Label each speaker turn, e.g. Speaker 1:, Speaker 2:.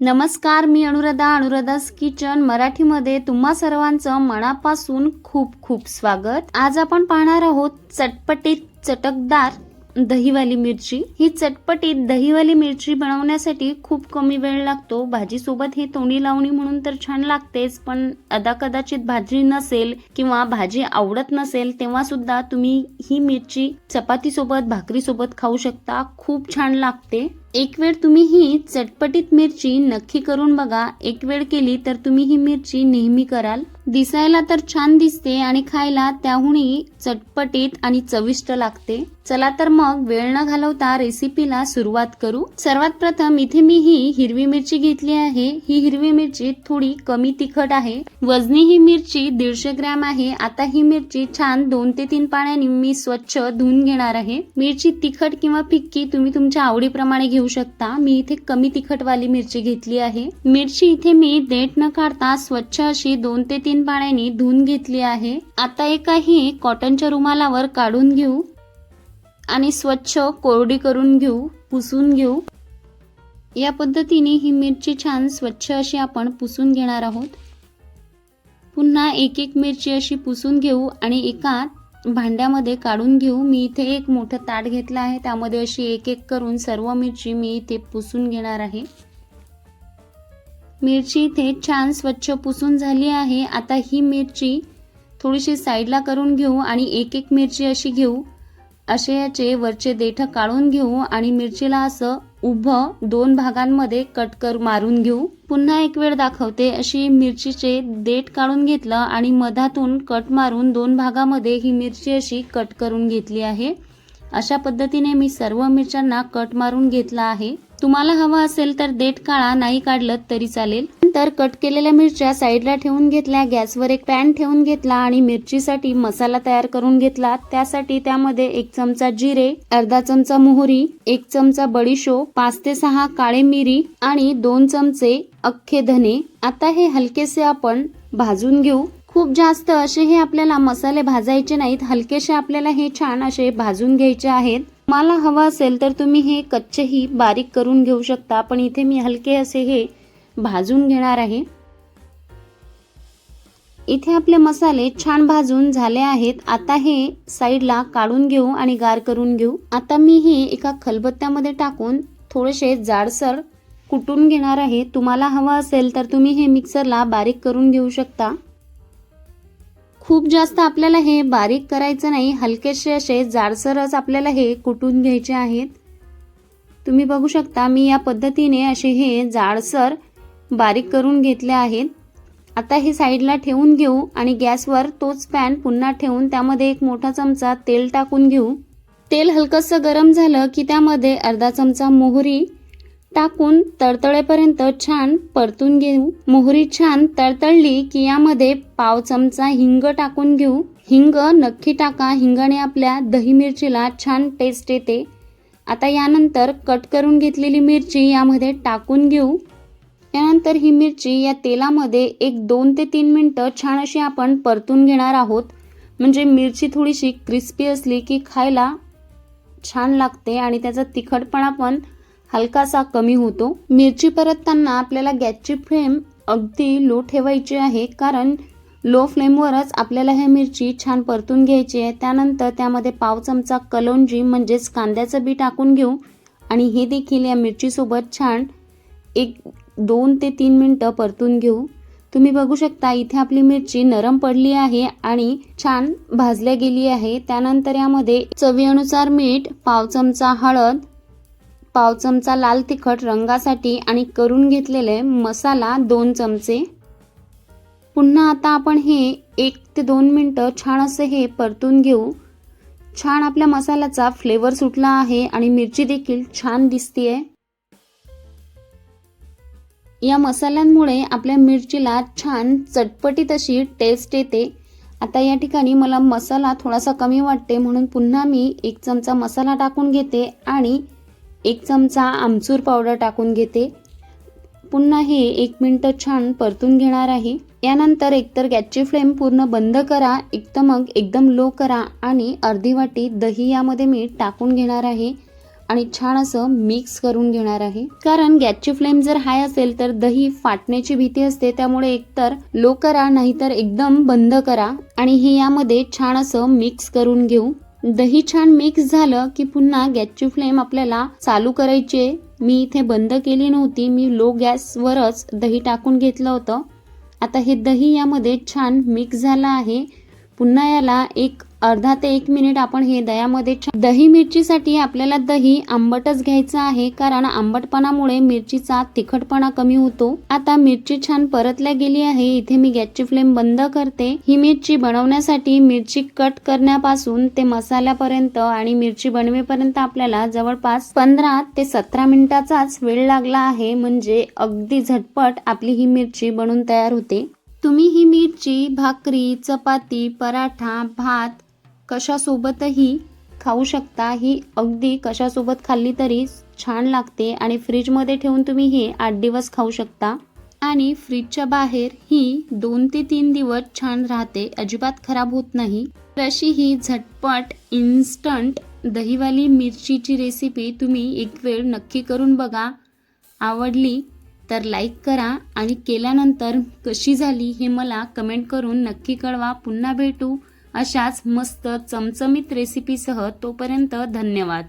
Speaker 1: नमस्कार मी अनुराधा अनुराधास किचन मराठीमध्ये तुम्हा सर्वांचं मनापासून खूप खूप स्वागत. आज आपण पाहणार आहोत चटपटीत चटकदार दहीवाली मिरची. ही चटपटीत दहीवाली मिरची बनवण्यासाठी खूप कमी वेळ लागतो. भाजीसोबत हे तोंडी लावणी म्हणून तर छान लागतेच पण अदा कदाचित भाजी नसेल किंवा भाजी आवडत नसेल तेव्हा सुद्धा तुम्ही ही मिरची चपातीसोबत भाकरीसोबत खाऊ शकता. खूप छान लागते. एक वेळ तुम्ही ही चटपटीत मिरची नक्की करून बघा. एक वेळ केली तर तुम्ही ही मिरची नेहमी कराल. दिसायला तर छान दिसते आणि खायला त्याहूनही चटपटीत आणि चविष्ट लागते. चला तर मग वेळ न घालवता रेसिपीला सुरुवात करू. सर्वात प्रथम इथे मी ही हिरवी मिरची घेतली आहे. ही हिरवी मिरची थोडी कमी तिखट आहे. वजनी ही मिरची दीडशे ग्रॅम आहे. आता ही मिरची छान दोन ते तीन पाण्याने मी स्वच्छ धुवून घेणार आहे. मिरची तिखट किंवा फिक्की तुम्ही तुमच्या आवडीप्रमाणे घेऊ शकता. मी इथे कमी तिखटवाली मिरची घेतली आहे. मिरची इथे मी देठ न काढता स्वच्छ अशी दोन ते तीन पाण्याने धुवून घेतली आहे. आता एका ही कॉटनच्या रुमालावर काढून घेऊ आणि स्वच्छ कोरडी करून घेऊ पुसून घेऊ. या पद्धतीने ही मिरची छान स्वच्छ अशी आपण पुसून घेणार आहोत. पुन्हा एक एक मिरची अशी पुसून घेऊ आणि एका भांड्यामध्ये काढून घेऊ. मी इथे एक मोठं ताट घेतलं आहे. त्यामध्ये अशी एक एक करून सर्व मिरची मी इथे पुसून घेणार आहे. मिरची इथे छान स्वच्छ पुसून झाली आहे. आता ही मिरची थोडीशी साईडला करून घेऊ आणि एक एक मिरची अशी घेऊ. असे याचे वरचे देठ काढून घेऊ आणि मिरचीला असं उभं दोन भागांमध्ये कट कर मारून घेऊ. पुन्हा एक वेळ दाखवते अशी मिरचीचे देठ काढून घेतलं आणि मधातून कट मारून दोन भागामध्ये ही मिरची अशी कट करून घेतली आहे. अशा पद्धतीने मी सर्व मिरच्यांना कट मारून घेतला आहे. तुम्हाला हवं असेल तर देठ काळा नाही काढलं तरी चालेल. नंतर कट केलेल्या मिरच्या साईडला ठेवून घेतल्या गॅसवर एक पॅन ठेवून घेतला आणि मिरचीसाठी मसाला तयार करून घेतला. त्यासाठी त्यामध्ये एक चमचा जिरे अर्धा चमचा मोहरी एक चमचा बडीशो पाच ते सहा काळे मिरी आणि दोन चमचे अख्खे धने. आता हे हलकेसे आपण भाजून घेऊ. खूप जास्त असे हे आपल्याला मसाले भाजायचे नाहीत. हलकेसे आपल्याला हे छान असे भाजून घ्यायचे आहेत. मला हवं असेल तर तुम्ही हे कच्चेही बारीक करून घेऊ शकता. पण इथे मी हलके असे हे भाजून घेणार आहे. इथे आपले मसाले छान भाजून झाले आहेत. आता हे साईडला काढून घेऊ आणि गार करून घेऊ. आता मी हे एका खलबत्त्यामध्ये टाकून थोडेसे जाडसर कुटून घेणार आहे. तुम्हाला हवं असेल तर तुम्ही हे मिक्सरला बारीक करून घेऊ शकता. खूप जास्त आपल्याला हे बारीक करायचं नाही हलकेसे असे जाडसरच आपल्याला हे कुटून घ्यायचे आहेत. तुम्ही बघू शकता मी या पद्धतीने असे हे जाडसर बारीक करून घेतले आहेत. आता हे साईडला ठेवून घेऊ आणि गॅसवर तोच पॅन पुन्हा ठेवून त्यामध्ये एक मोठा चमचा तेल टाकून घेऊ. तेल हलकंसं गरम झालं की त्यामध्ये अर्धा चमचा मोहरी टाकून तळतळेपर्यंत छान परतून घेऊ. मोहरी छान तळतळली की यामध्ये पाव चमचा हिंग टाकून घेऊ. हिंग नक्की टाका. हिंगाने आपल्या दही मिरचीला छान टेस्ट येते. आता यानंतर कट करून घेतलेली मिरची यामध्ये टाकून घेऊ. यानंतर ही मिरची या तेलामध्ये एक दोन ते तीन मिनटं छान अशी आपण परतून घेणार आहोत. म्हणजे मिरची थोडीशी क्रिस्पी असली की खायला छान लागते आणि त्याचा तिखटपणा पण हलकासा कमी होतो. मिरची परतताना आपल्याला गॅसची फ्लेम अगदी लो ठेवायची आहे. कारण लो फ्लेमवरच आपल्याला हे मिरची छान परतून घ्यायची आहे. त्यानंतर त्यामध्ये पाव चमचा कलोंजी म्हणजेच कांद्याचं बी टाकून घेऊ. आणि हे देखील या मिरचीसोबत छान एक दोन ते तीन मिनटं परतून घेऊ. तुम्ही बघू शकता इथे आपली मिरची नरम पडली आहे आणि छान भाजल्या गेली आहे. त्यानंतर यामध्ये चवीनुसार मीठ पाव चमचा हळद पाव चमचा लाल तिखट रंगासाठी आणि करून घेतलेले मसाला दोन चमचे. पुन्हा आता आपण हे एक ते दोन मिनटं छान असं हे परतून घेऊ. छान आपल्या मसाल्याचा फ्लेवर सुटला आहे आणि मिरची देखील छान दिसतीये. या मसाल्यांमुळे आपल्या मिरचीला छान चटपटीत अशी टेस्ट येते. आता या ठिकाणी मला मसाला थोडासा कमी वाटते म्हणून पुन्हा मी एक चमचा मसाला टाकून घेते आणि एक चमचा आमचूर पावडर टाकून घेते. पुन्हा हे एक मिनटं छान परतून घेणार आहे. यानंतर एकतर गॅसची फ्लेम पूर्ण बंद करा एकतर मग एकदम लो करा आणि अर्धी वाटी दही यामध्ये मी टाकून घेणार आहे आणि छान असं मिक्स करून घेणार आहे. कारण गॅसची फ्लेम जर हाय असेल तर दही फाटण्याची भीती असते त्यामुळे एकतर लो करा नाहीतर एकदम बंद करा आणि हे यामध्ये छान असं मिक्स करून घेऊ. दही छान मिक्स झालं की पुन्हा गॅसची फ्लेम आपल्याला चालू करायचे मी इथे बंद केली नव्हती. मी लो गॅसवरच दही टाकून घेतलं होतं. आता हे दही यामध्ये छान मिक्स झालं आहे. पुन्हा याला एक अर्धा ते एक मिनिट आपण हे दह्यामध्ये छान दही मिरचीसाठी आपल्याला दही आंबटच घ्यायचं आहे कारण आंबटपणामुळे मिरचीचा तिखटपणा कमी होतो. आता मिरची छान परतल्या गेली आहे इथे मी गॅसची फ्लेम बंद करते. ही मिरची बनवण्यासाठी मिरची कट करण्यापासून ते मसाल्यापर्यंत आणि मिरची बनवेपर्यंत आपल्याला जवळपास पंधरा ते सतरा मिनिटाचाच वेळ लागला आहे म्हणजे अगदी झटपट आपली ही मिरची बनून तयार होते. तुम्ही ही मिरची भाकरी चपाती पराठा भात कशासोबतही खाऊ शकता. ही अगदी कशासोबत खाल्ली तरी छान लागते आणि फ्रीजमध्ये ठेवून तुम्ही ही आठ दिवस खाऊ शकता. आणि फ्रीजच्या बाहेर ही दोन ते तीन दिवस छान राहते. अजिबात खराब होत नाही. तर अशी ही झटपट इन्स्टंट दहीवाली मिरचीची रेसिपी तुम्ही एक वेळ नक्की करून बघा. आवडली तर लाईक करा आणि केल्यानंतर कशी झाली हे मला कमेंट करून नक्की कळवा. पुन्हा भेटू. अशाच मस्त चमचमीत रेसिपीसह तोपर्यंत धन्यवाद.